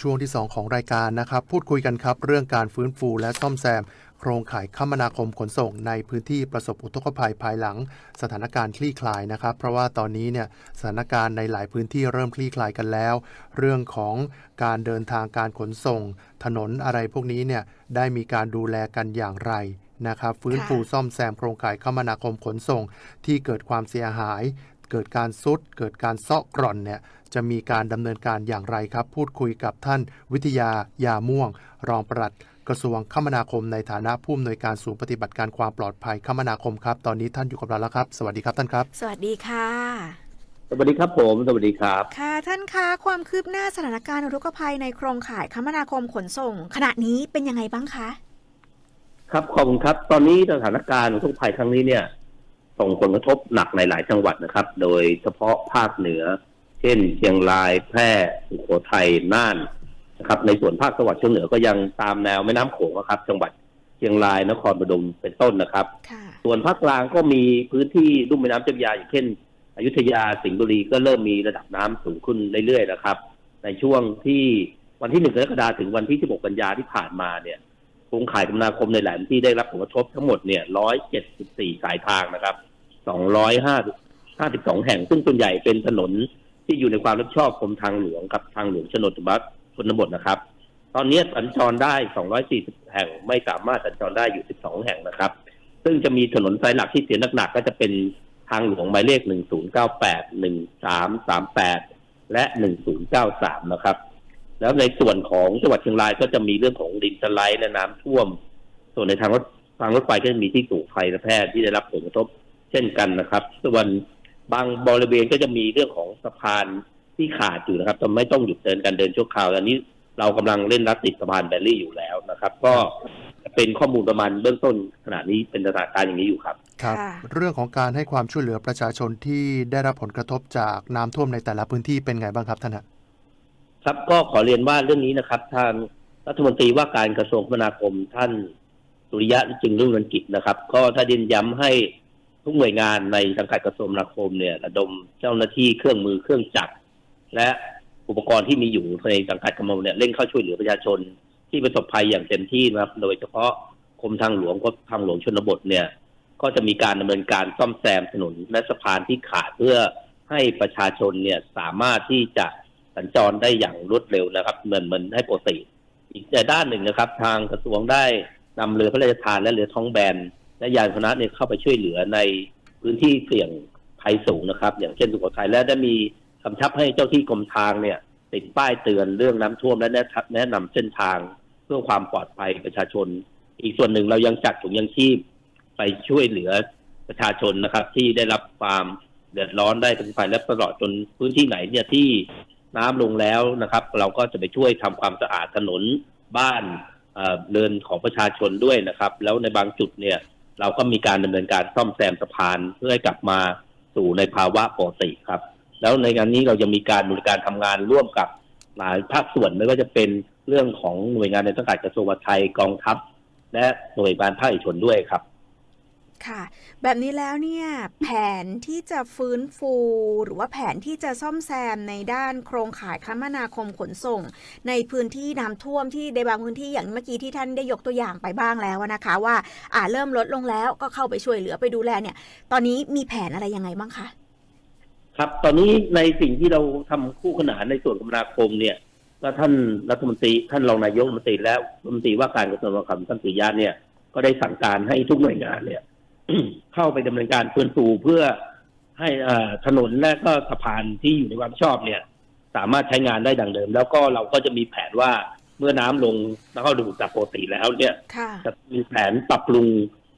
ช่วงที่ 2 ของรายการนะครับ พูดคุยกันครับ เรื่องการฟื้นฟูและซ่อมแซม โครงข่ายคมนาคมขนส่งในพื้นที่ประสบอุทกภัยภายหลัง สถานการณ์คลี่คลายนะครับ เพราะว่าตอนนี้เนี่ยสถานการณ์ในหลายพื้นที่เริ่มคลี่คลายกันแล้ว เรื่องของการเดินทางการขนส่ง ถนนอะไรพวกนี้เนี่ยได้มีการดูแลกันอย่างไรนะครับฟื้นฟูซ่อมแซมโครงข่ายคมนาคมขนส่ง ที่เกิดความเสียหาย เกิดการซุด เกิดการเซาะกร่อนเนี่ย จะมีการดำเนินการอย่างไรครับ พูดคุยกับท่านวิทยายาม่วง รองปลัดกระทรวงคมนาคมในฐานะผู้อำนวยการศูนย์ปฏิบัติการความปลอดภัยคมนาคมครับ ตอนนี้ท่านอยู่กับเราแล้วครับ สวัสดีครับท่านครับ สวัสดีค่ะ สวัสดีครับผม สวัสดีครับ ค่ะท่านคะความคืบหน้าสถานการณ์อุทกภัยในโครงข่ายคมนาคมขนส่ง ขณะนี้เป็นยังไงบ้างคะ ครับขอบคุณครับ ตอนนี้สถานการณ์อุทกภัยครั้งนี้เนี่ยส่งผลกระทบหนักในหลายจังหวัดนะครับ โดยเฉพาะภาคเหนือ เช่นเชียงรายแพร่สุโขทัยน่านนะครับ ในส่วนภาคจังหวัดเชียงเหนือก็ยังตามแนวแม่น้ำโขงนะครับ จังหวัดเชียงรายนครปฐมเป็นต้นนะครับค่ะส่วนภาคกลางก็มีพื้นที่ลุ่มแม่น้ำเจ้าพระยาอย่างเช่น อยุธยาสิงห์บุรีก็เริ่มมีระดับน้ำสูงขึ้นเรื่อยๆนะครับ ในช่วงที่วันที่หนึ่งกรกฎาคมถึงวันที่สิบหกกันยาที่ผ่านมาเนี่ยโครงข่ายคมนาคมในหลายพื้นที่ได้รับผลกระทบทั้งหมดเนี่ยร้อยเจ็ดสิบสี่สายทางนะครับสองร้อยห้าห้าสิบสองแห่งซึ่งส่วนใหญ่เป็นถนน ที่อยู่ในความรับผิดชอบกรมทางหลวงกับทางหลวงชนบทชนบทนะครับ ตอนนี้สัญจรได้ 240 แห่ง ไม่สามารถสัญจรได้อยู่ 12 แห่งนะครับ ซึ่งจะมีถนนสายหลักที่เสียหนักๆก็จะเป็นทางหลวงหมายเลข 1098 1338 และ 1093 นะครับ แล้วในส่วนของจังหวัดเชียงรายก็จะมีเรื่องของดินสไลด์และน้ำท่วม ส่วนในทางรถทางรถไฟก็จะมีที่ถูกไฟและแพทย์ที่ได้รับผลกระทบเช่นกันนะครับ ส่วน บางบริเวณก็จะมีเรื่องของสะพานที่ขาดอยู่นะครับทำให้ต้องหยุดเดินการเดินชั่วคราวอันนี้เรากำลังเล่นรัดติดสะพานแบรี่อยู่แล้วนะครับ ก็เป็นข้อมูลประมาณเบื้องต้นขณะนี้เป็นสถานการณ์อย่างนี้อยู่ครับ ครับค่ะเรื่องของการให้ความช่วยเหลือประชาชนที่ได้รับผลกระทบจากน้ำท่วมในแต่ละพื้นที่เป็นไงบ้างครับท่านฮะครับก็ขอเรียนว่าเรื่องนี้นะครับทางรัฐมนตรีว่าการกระทรวงคมนาคมท่านสุริยะจึงรุ่งเรืองกิจนะครับ ก็ถ้าเน้นย้ำให้ ทุกหน่วยงานในสังกัดกระทรวงคมนาคมเนี่ยระดมเจ้าหน้าที่เครื่องมือเครื่องจักร และอุปกรณ์ที่มีอยู่ในสังกัดกรมเนี่ยเร่งเข้าช่วยเหลือประชาชนที่ประสบภัยอย่างเต็มที่นะครับ โดยเฉพาะกรมทางหลวงกรมทางหลวงชนบทเนี่ย ก็จะมีการดำเนินการซ่อมแซมถนนและสะพานที่ขาดเพื่อให้ประชาชนเนี่ยสามารถที่จะสัญจรได้อย่างรวดเร็วนะครับ เหมือนเหมือนให้ปกติ อีกแต่ด้านหนึ่งนะครับ ทางกระทรวงได้นำเรือพระราชทานและเรือท้องแบน และยานพาหนะเนี่ยเข้าไปช่วยเหลือในพื้นที่เสี่ยงภัยสูงนะครับ อย่างเช่นสุโขทัยและได้มีกำชับให้เจ้าที่กรมทางเนี่ย ติดป้ายเตือนเรื่องน้ำท่วมและแนะนะนำเส้นทางเพื่อความปลอดภัยประชาชน อีกส่วนหนึ่งเรายังจัดถุงยังชีพไปช่วยเหลือประชาชนนะครับ ที่ได้รับความเดือดร้อนได้ทั้งภัยและตลอดจนพื้นที่ไหนเนี่ยที่น้ำลงแล้วนะครับ เราก็จะไปช่วยทำความสะอาดถนนบ้านเอ่อเรือนของประชาชนด้วยนะครับ แล้วในบางจุดเนี่ย เราก็มีการดำเนินการซ่อมแซมสะพานเพื่อให้กลับมาสู่ในภาวะปกติครับ แล้วในงานนี้เรายังมีการบริการทำงานร่วมกับหลายภาคส่วนไม่ว่าจะเป็นเรื่องของหน่วยงานในสังกัดกระทรวงวัฒน์ไทยกองทัพ และหน่วยงานภาคเอกชนด้วยครับ ค่ะ แบบนี้แล้วเนี่ย แผนที่จะฟื้นฟู หรือว่าแผนที่จะซ่อมแซมในด้านโครงข่ายคมนาคมขนส่ง ในพื้นที่น้ำท่วมที่ในบางพื้นที่อย่างเมื่อกี้ที่ท่านได้ยกตัวอย่างไปบ้างแล้วนะคะ ว่าอ่าเริ่มลดลงแล้วก็เข้าไปช่วยเหลือไปดูแลเนี่ย ตอนนี้มีแผนอะไรยังไงบ้างคะครับ ตอนนี้ในสิ่งที่เราทำคู่ขนานในส่วนคมนาคมเนี่ยก็ท่านรัฐมนตรีท่านรองนายกรัฐมนตรีและรัฐมนตรีว่าการกระทรวงคมนาคมท่านปิยะเนี่ยก็ได้สั่งการให้ทุกหน่วยงานเนี่ย เข้าไปดำเนินการฟื้นฟูเพื่อให้เอ่อถนนและก็สะพานที่อยู่ในความชอบเนี่ย สามารถใช้งานได้ดังเดิม แล้วก็เราก็จะมีแผนว่าเมื่อน้ำลงแล้วก็ดูจากปกติแล้วเนี่ยค่ะจะมีแผนปรับปรุง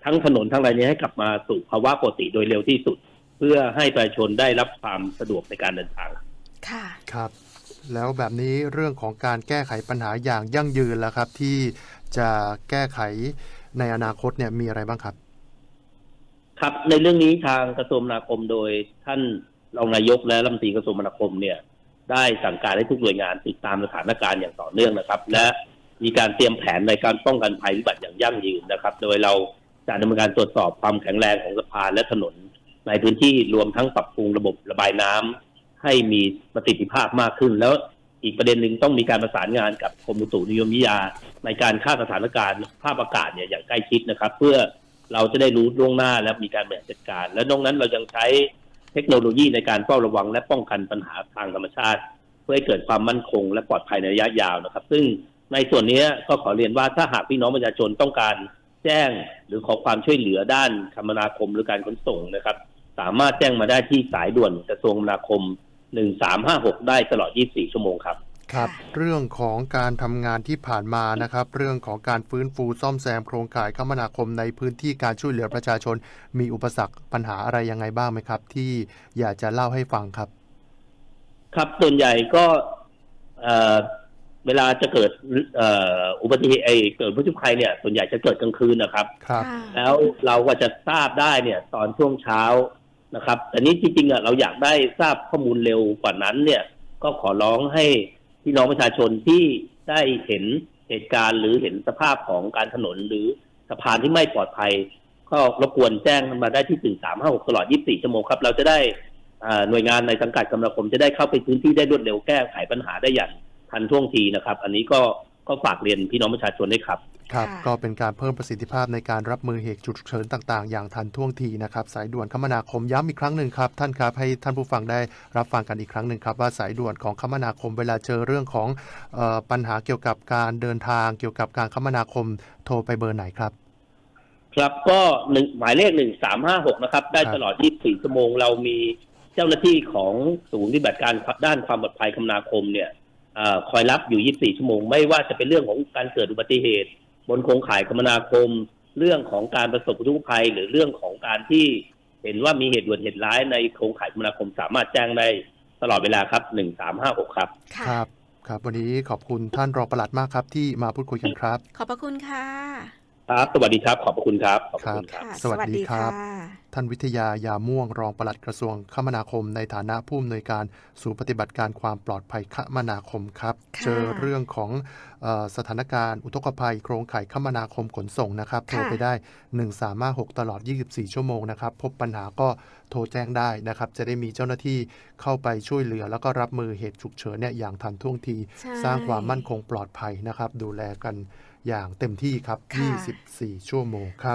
ทั้งถนนทั้งอะไรนี้ให้กลับมาสู่ภาวะปกติโดยเร็วที่สุด เพื่อให้ประชาชนได้รับความสะดวกในการเดินทาง ค่ะครับ แล้วแบบนี้เรื่องของการแก้ไขปัญหาอย่างยั่งยืนแล้วครับ ที่จะแก้ไขในอนาคตเนี่ยมีอะไรบ้างครับ ครับในเรื่องนี้ทางกระทรวงมนาคมโดยท่านรองนายกและรัฐมนตรีกระทรวงมนาคมเนี่ย ได้สั่งการให้ทุกหน่วยงานติดตามสถานการณ์อย่างต่อเนื่องนะครับ และมีการเตรียมแผนในการป้องกันภัยพิบัติอย่างยั่งยืนนะครับ โดยเราจะดำเนินการตรวจสอบความแข็งแรงของสะพานและถนน ในพื้นที่รวมทั้งปรับปรุงระบบระบายน้ำให้มีประสิทธิภาพมากขึ้น แล้วอีกประเด็นหนึ่งต้องมีการประสานงานกับกรมอุตุนิยมวิทยา ในการคาดสถานการณ์ภาพอากาศเนี่ยอย่างใกล้ชิดนะครับ เพื่อ เราจะได้รู้ล่วงหน้าและมีการบริหารจัดการ และนอกนั้นเรายังใช้เทคโนโลยีในการเฝ้าระวังและป้องกันปัญหาทางธรรมชาติ เพื่อให้เกิดความมั่นคง และปลอดภัยในระยะยาวนะครับ ซึ่งในส่วนนี้ก็ขอเรียนว่าถ้าหากพี่น้องประชาชนต้องการแจ้งหรือขอความช่วยเหลือด้านคมนาคมหรือการขนส่งนะครับ สามารถแจ้งมาได้ที่สายด่วนกระทรวงคมนาคม 1356 ได้ตลอด 24 ชั่วโมงครับ ครับค่ะเรื่องของการทำงานที่ผ่านมานะครับ เรื่องของการฟื้นฟูซ่อมแซมโครงข่ายคมนาคมในพื้นที่การช่วยเหลือประชาชน มีอุปสรรคปัญหาอะไรยังไงบ้างไหมครับ ที่อยากจะเล่าให้ฟังครับ ครับส่วนใหญ่ก็เอ่อเวลาจะเกิดเอ่ออุบัติเหตุไอ้เกิดผู้ชุภัยเนี่ย ส่วนใหญ่จะเกิดกลางคืนนะครับ ครับค่ะแล้วเราก็จะทราบได้เนี่ย ตอนช่วงเช้านะครับแต่นี้จริงๆอะเราอยากได้ทราบข้อมูลเร็วกว่านั้นเนี่ย ก็ขอร้องให้ พี่น้องประชาชนที่ได้เห็นเหตุการณ์ หรือเห็นสภาพของการถนนหรือสะพานที่ไม่ปลอดภัย ก็รบกวนแจ้งมาได้ที่1356 ตลอด 24 ชั่วโมงครับ เราจะได้หน่วยงานในสังกัดกรมนาคมจะได้เข้าไปพื้นที่ได้รวดเร็วแก้ไขปัญหาได้อย่างทันท่วงทีนะครับ อันนี้ก็ ก็ฝากเรียนพี่น้องประชาชนด้วยครับครับค่ะก็เป็นการเพิ่มประสิทธิภาพในการรับมือเหตุฉุกเฉินต่างๆ อย่างทันท่วงทีนะครับ สายด่วนคมนาคมย้ำอีกครั้งหนึ่งครับ ท่านครับให้ท่านผู้ฟังได้รับฟังกันอีกครั้งหนึ่งครับ ว่าสายด่วนของคมนาคมเวลาเจอเรื่องของเออปัญหาเกี่ยวกับการเดินทางเกี่ยวกับการคมนาคมโทรไปเบอร์ไหนครับ ครับก็หนึ่งหมายเลขหนึ่งสามห้าหกนะครับ ได้ครับตลอด 24 ชั่วโมงเรามีเจ้าหน้าที่ของศูนย์ปฏิบัติการด้านความปลอดภัยคมนาคมเนี่ยเออ คอยรับอยู่ 24 ชั่วโมง ไม่ว่าจะเป็นเรื่องของการเกิดอุบัติเหตุ บนโครงข่ายคมนาคม เรื่องของการประสบอุทกภัย หรือเรื่องของการที่เห็นว่ามีเหตุด่วนเหตุร้ายในโครงข่ายคมนาคมสามารถแจ้งได้ตลอดเวลาครับ 1356 ครับค่ะครับ ครับ วันนี้ขอบคุณท่านรองปลัดมากครับ ที่มาพูดคุยกันครับ ขอบพระคุณค่ะ ครับ สวัสดีครับ ขอบพระคุณครับ ขอบพระคุณครับค่ะสวัสดีครับะท่านวิทยายาม่วงรองปลัดกระทรวงคมนาคม ในฐานะผู้อำนวยการศูนย์ปฏิบัติการความปลอดภัยคมนาคมครับค่ะเจอเรื่องของเออสถานการณ์อุทกภัย โครงข่ายคมนาคมขนส่งนะครับโทรไปได้ 1356 ตลอด 24 ชั่วโมงนะครับ พบปัญหาก็โทรแจ้งได้นะครับ จะได้มีเจ้าหน้าที่เข้าไปช่วยเหลือ แล้วก็รับมือเหตุฉุกเฉินเนี่ยอย่างทันท่วงทีใช่สร้างความมั่นคงปลอดภัยนะครับ ดูแลกัน อย่างเต็มที่ครับค่ะ24 ชั่วโมงครับ